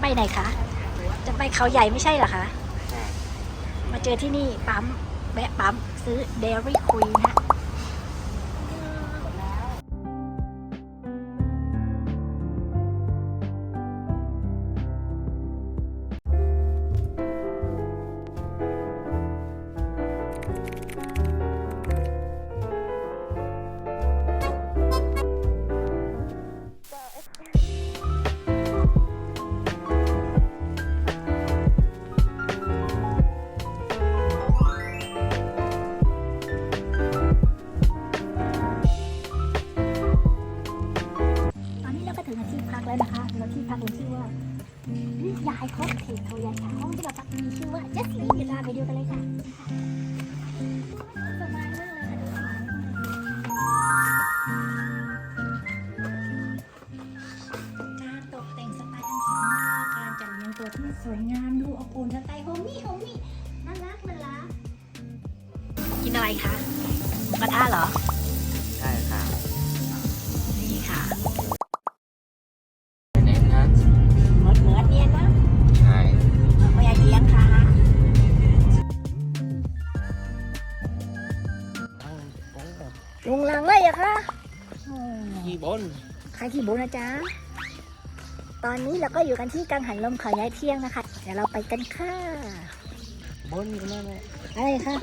ไปไหนคะ จะไปเขาใหญ่ไม่ใช่เหรอคะ มาเจอที่นี่ปั๊มแวะปั๊มซื้อเดลี่คุยนะ คเขายายค่ะห้องที่เราพักมีชื่อว่าเจสซี่เดี๋ยวเราไปดูกันเลยค่ะสบายมากเลยค่ะดูสบายมากการตกแต่งสไตล์อังกฤษนะคะการจัดเรียงตัวที่สวยงามดูอบอุ่นสไตล์โฮมมี่โฮมมี่น่ารักน่ารักกินอะไรคะหมูกระทะเหรอ ใช่ค่ะ นี่ค่ะะคะขี่บนใครขี่บูนะจ๊ะ ตอนนี้เราก็อยู่กันที่กังหันลมเขาย้ายเที่ยงนะคะ เดี๋ยวเราไปกันค่ะ บนกันนั่นแหละอะไรคะ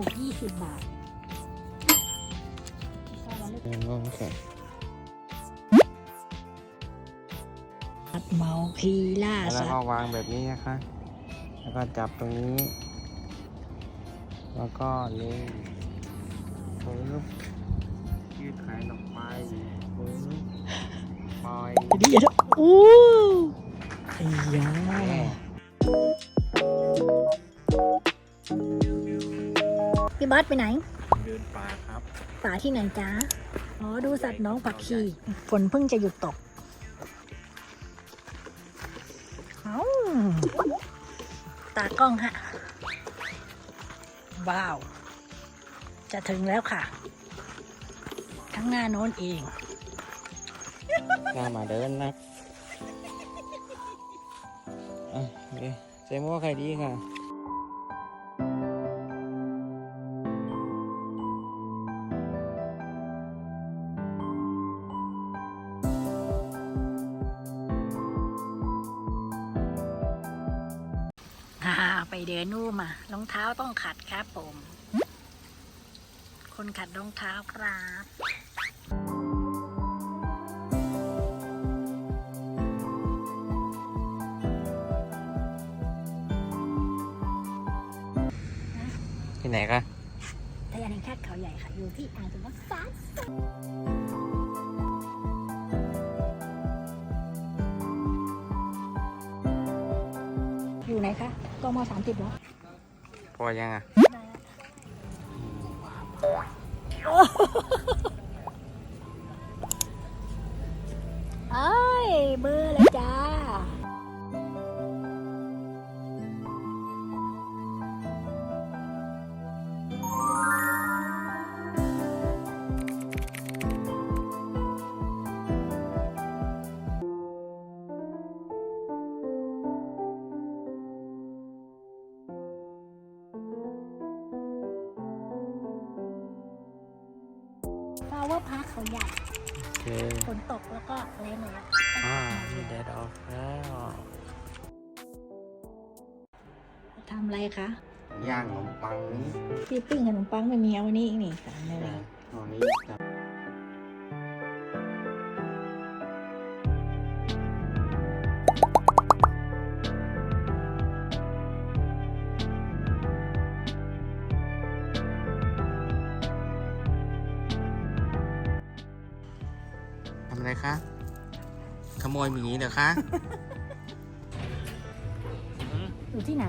กระปุก20บาทใช่แล้วลูกงงค่ะอัดเมาคีล่าแล้วสัตก็ว์วางแบบนี้นะคะ แล้วก็จับตรงนี้ แล้วก็เล็งปึ๊บยืดแขนออกไปปึ๊บปล่อย เดี๋ยวอู้ไอ้ยาแบอสไปไหน เดินป่าครับป่าที่ไหนจ๊ะอ๋อดูสัตว์น้องผักชีฝนเพิ่งจะหยุดตกเอ้าตากล้องฮะ ว้าว จะถึงแล้วค่ะข้างหน้าโน้นเองหน้ามาเดินนะอะโอเคใส่หม้อไข่ดีค่ะ ไปเดินนู่นมารองเท้าต้องขัดครับผม คนขัดรองเท้าครับที่ไหนคะทะยานแห่งชาติเขาใหญ่ค่ะ อยู่ที่อ่างเก็บน้ำฟ้า นคะกมสามสิบเหรอ พอยังอะเอ้ยเบอร์เลยจ้า ฟาวเวอร์พาร์คเขาใหญ่โอเคฝนตกแล้วก็แรงเลยอะอ่ามีแดดออกแล้วทำอะไรคะย่างขนมปังนี้พี่ปิ้งขนมปังไม่มีเอาวันนี้อีกนี่ค่ะไม่เลยตอนนี้ อะไรคะ ขโมยหมีเหรอคะอืมอยู่ที่ไหน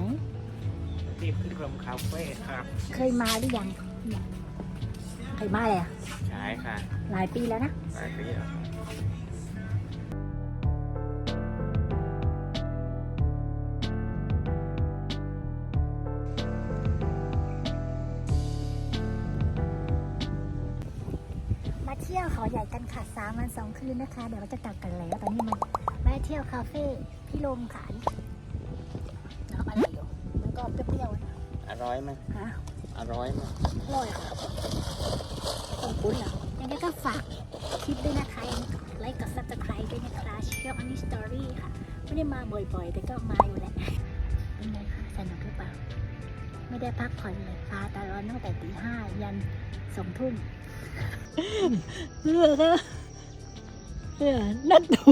ที่พิรมคาเฟ่ครับ เคยมาหรือยัง เคยมาเลยอะใช่ค่ะ หลายปีแล้วนะ หลายปีแล้ว กันค่ะสามวันสองคืนนะคะ เดี๋ยวเราจะกลับกันแล้วตอนนี้มาแวะเที่ยวคาเฟ่พี่ลมขายน้ำอะไรอยู่มันก็เปรี้ยวๆนะอร่อยไหมฮะอร่อยไหมอร่อยค่ะต้มปุ้นเหรอยังไงก็ฝากคลิปด้วยนะคะไลค์กับ subscribe ด้วยนะคะเชื่ออันนี้สตอรี่ค่ะ ไม่ได้มาบ่อยๆ แต่ก็มาอยู่แหละเป็นไงคะสนุกหรือเปล่า ไม่ได้พักผ่อนเลยพาตาร้อนตั้งแต่ตีห้ายันสองทุ่มเออเออนัดดู